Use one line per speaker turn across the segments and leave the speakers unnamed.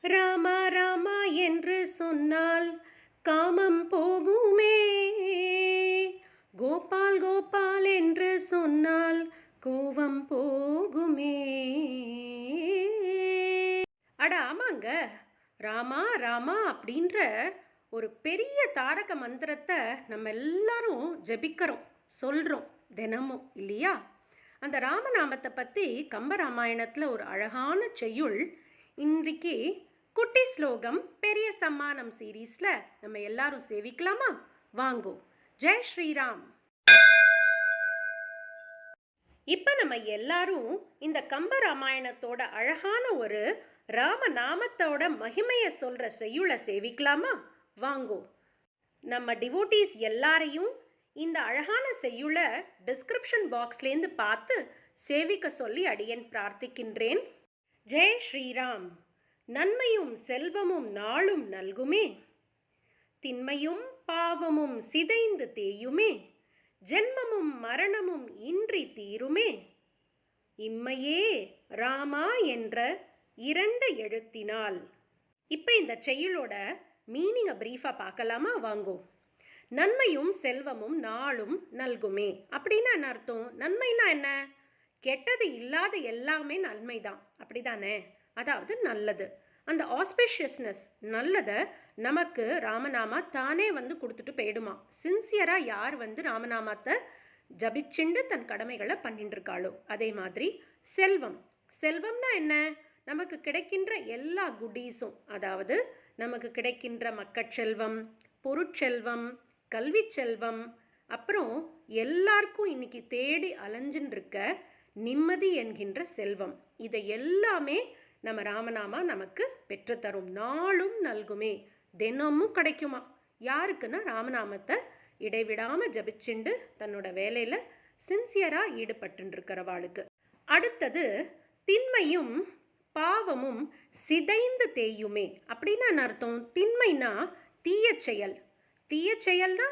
ராமா ராமா என்று சொன்னால் காமம் போகுமே. கோபால் கோபால் என்று சொன்னால் கோவம் போகுமே. அட ஆமாங்க. ராமா ராமா அப்படின்ற ஒரு பெரிய தாரக மந்திரத்தை நம்ம எல்லாரும் ஜெபிக்கிறோம் சொல்கிறோம் தினமும் இல்லையா? அந்த ராமநாமத்தை பற்றி கம்பராமாயணத்தில் ஒரு அழகான செய்யுள் இன்றைக்கு குட்டி ஸ்லோகம் பெரிய சம்மானம் சீரீஸில் நம்ம எல்லாரும் சேவிக்கலாமா? வாங்கோ. ஜெய் ஸ்ரீராம். இப்போ நம்ம எல்லாரும் இந்த கம்பராமாயணத்தோட அழகான ஒரு ராம நாமத்தோட மகிமையை சொல்கிற செய்யுளை சேவிக்கலாமா? வாங்கோ. நம்ம டிவோட்டீஸ் எல்லாரையும் இந்த அழகான செய்யுளை டிஸ்கிரிப்ஷன் பாக்ஸ்லேருந்து பார்த்து சேவிக்க சொல்லி அடியேன் பிரார்த்திக்கின்றேன். ஜெய் ஸ்ரீராம். நன்மையும் செல்வமும் நாளும் நல்குமே. திண்மையும் பாவமும் சிதைந்து தேயுமே. ஜென்மமும் மரணமும் இன்றி தீருமே. இம்மையே ராமா என்ற இரண்டு எழுத்தினால். இப்போ இந்த செயலோட மீனிங்கை ப்ரீஃபாக பார்க்கலாமா? வாங்கோ. நன்மையும் செல்வமும் நாளும் நல்குமே. அப்படின்னா என்ன அர்த்தம்? நன்மைனா என்ன? கெட்டது இல்லாத எல்லாமே நன்மை தான் அப்படிதானே? அதாவது நல்லது. அந்த ஆஸ்பெஷியஸ்னஸ் நல்லதை நமக்கு ராமநாமா தானே வந்து கொடுத்துட்டு போயிடுமா? சின்சியராக யார் வந்து ராமநாமத்தை ஜபிச்சுண்டு தன் கடமைகளை பண்ணிட்டு இருக்காளோ அதே மாதிரி செல்வம். செல்வம்னா என்ன? நமக்கு கிடைக்கின்ற எல்லா குட்டீஸும் அதாவது நமக்கு கிடைக்கின்ற மக்கட்செல்வம் பொருட்செல்வம் கல்வி செல்வம் அப்புறம் எல்லாருக்கும் இன்னைக்கு தேடி அலைஞ்சுன்னு இருக்க நிம்மதி என்கின்ற செல்வம். இதை எல்லாமே நம்ம ராமநாமா நமக்கு பெற்றுத்தரும். நாளும் நல்குமே. தினமும் கிடைக்குமா? யாருக்குன்னா ராமநாமத்தை இடைவிடாமல் ஜபிச்சுண்டு தன்னோட வேலையில் சின்சியராக ஈடுபட்டுருக்கிறவாளுக்கு அடுத்தது திண்மையும் பாவமும் சிதைந்து தேயுமே. அப்படின்னு அர்த்தம்? திண்மைனா தீய செயல். தீய செயல்னா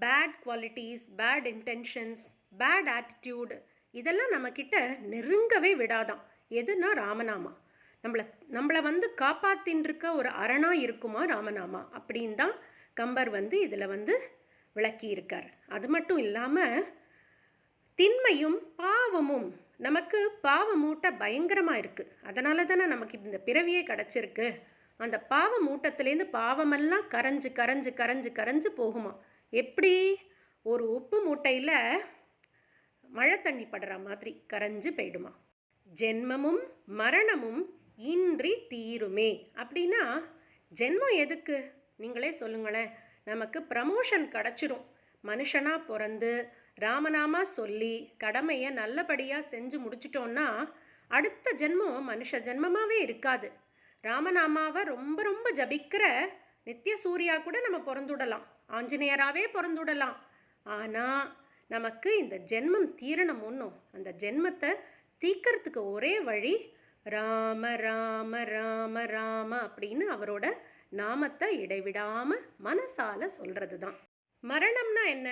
bad qualities bad intentions bad attitude இதெல்லாம் நம்மக்கிட்ட நெருங்கவே விடாதான். எதுனா ராமநாமா. நம்மளை நம்மளை வந்து காப்பாத்தின்றிருக்க ஒரு அரணாக இருக்குமா ராமநாமா? அப்படின்னு தான் கம்பர் வந்து இதில் வந்து விளக்கியிருக்கார். அது மட்டும் இல்லாமல் திண்மையும் பாவமும் நமக்கு பாவ மூட்டை பயங்கரமாக இருக்குது அதனால தானே நமக்கு இந்த பிறவியே கிடச்சிருக்கு. அந்த பாவ மூட்டத்துலேருந்து பாவமெல்லாம் கரைஞ்சு கரைஞ்சு கரைஞ்சு கரைஞ்சு போகுமா? எப்படி? ஒரு உப்பு மூட்டையில் மழை தண்ணி படுற மாதிரி கரைஞ்சு போயிடுமா? ஜென்மமும் மரணமும் இன்றி தீருமே. அப்படின்னா ஜென்மம் எதுக்கு? நீங்களே சொல்லுங்களேன். நமக்கு ப்ரமோஷன் கிடச்சிரும். மனுஷனாக பிறந்து ராமநாமா சொல்லி கடமையை நல்லபடியாக செஞ்சு முடிச்சிட்டோன்னா அடுத்த ஜென்மம் மனுஷ ஜென்மமாகவே இருக்காது. ராமநாமாவை ரொம்ப ரொம்ப ஜபிக்கிற நித்திய சூர்யா கூட நம்ம பிறந்துடலாம். ஆஞ்சநேயராகவே பிறந்துடலாம். ஆனால் நமக்கு இந்த ஜென்மம் தீரணம் ஒன்றும் அந்த ஜென்மத்தை தீக்கிறதுக்கு ஒரே வழி ராம ராம ராம ராம அப்படின்னு அவரோட நாமத்தை இடைவிடாமல் மனசால சொல்கிறது தான் மரணம்னா என்ன?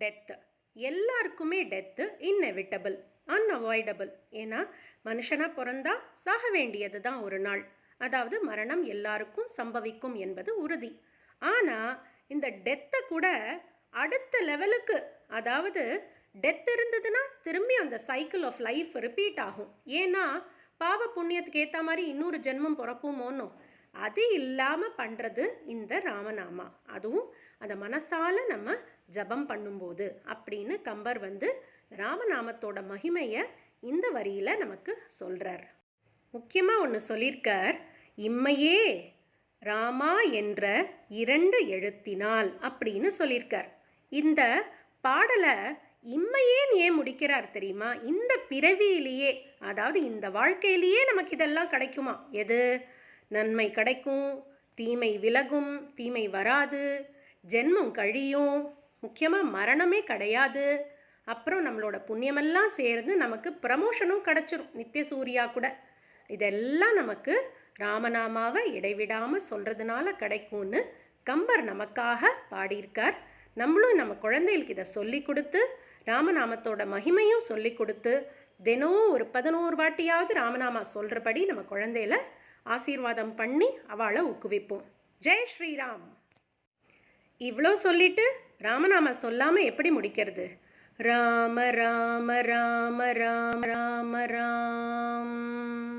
டெத்து எல்லாருக்குமே டெத்து இன்னெவிட்டபிள் அன்அவாய்டபிள் ஏன்னா மனுஷனாக பிறந்தா சாக வேண்டியது தான் ஒரு நாள். அதாவது மரணம் எல்லாருக்கும் சம்பவிக்கும் என்பது உறுதி. ஆனால் இந்த டெத்தை கூட அடுத்த லெவலுக்கு அதாவது டெத் இருந்ததுன்னா திரும்பி அந்த சைக்கிள் ஆஃப் லைஃப் ரிப்பீட் ஆகும். ஏன்னா பாவ புண்ணியத்துக்கு ஏற்ற மாதிரி இன்னொரு ஜென்மம் பிறப்புமோனோ அது இல்லாமல் பண்ணுறது இந்த ராமநாமா. அதுவும் அந்த மனசால நம்ம ஜபம் பண்ணும்போது அப்படின்னு கம்பர் வந்து ராமநாமத்தோட மகிமையை இந்த வரியில் நமக்கு சொல்கிறார் முக்கியமாக ஒன்று சொல்லியிருக்கார் இம்மையே ராமா என்ற இரண்டு எழுத்தினால் அப்படின்னு சொல்லியிருக்கார். இந்த பாடலை இம்மையேன்னு ஏன் முடிக்கிறார் தெரியுமா? இந்த பிறவியிலேயே அதாவது இந்த வாழ்க்கையிலேயே நமக்கு இதெல்லாம் கிடைக்குமா? எது? நன்மை கிடைக்கும் தீமை விலகும் தீமை வராது ஜென்மம் கழியும் முக்கியமாக மரணமே கிடையாது. அப்புறம் நம்மளோட புண்ணியமெல்லாம் சேர்ந்து நமக்கு ப்ரமோஷனும் கிடச்சிரும் நித்திய சூர்யா கூட. இதெல்லாம் நமக்கு ராமநாமாவை இடைவிடாமல் சொல்கிறதுனால கிடைக்கும்னு கம்பர் நமக்காக பாடியிருக்கார். நம்மளும் நம்ம குழந்தைகளுக்கு இதை சொல்லி கொடுத்து ராமநாமத்தோட மகிமையும் சொல்லி கொடுத்து தினம் ஒரு பதினோரு வாட்டியாவது ராமநாமா சொல்கிறபடி நம்ம குழந்தையில ஆசீர்வாதம் பண்ணி அவளை ஊக்குவிப்போம். ஜெய் ஸ்ரீராம். இவ்வளோ சொல்லிட்டு ராமநாம சொல்லாமல் எப்படி முடிக்கிறது? ராம ராம ராம ராம ராம ராம்.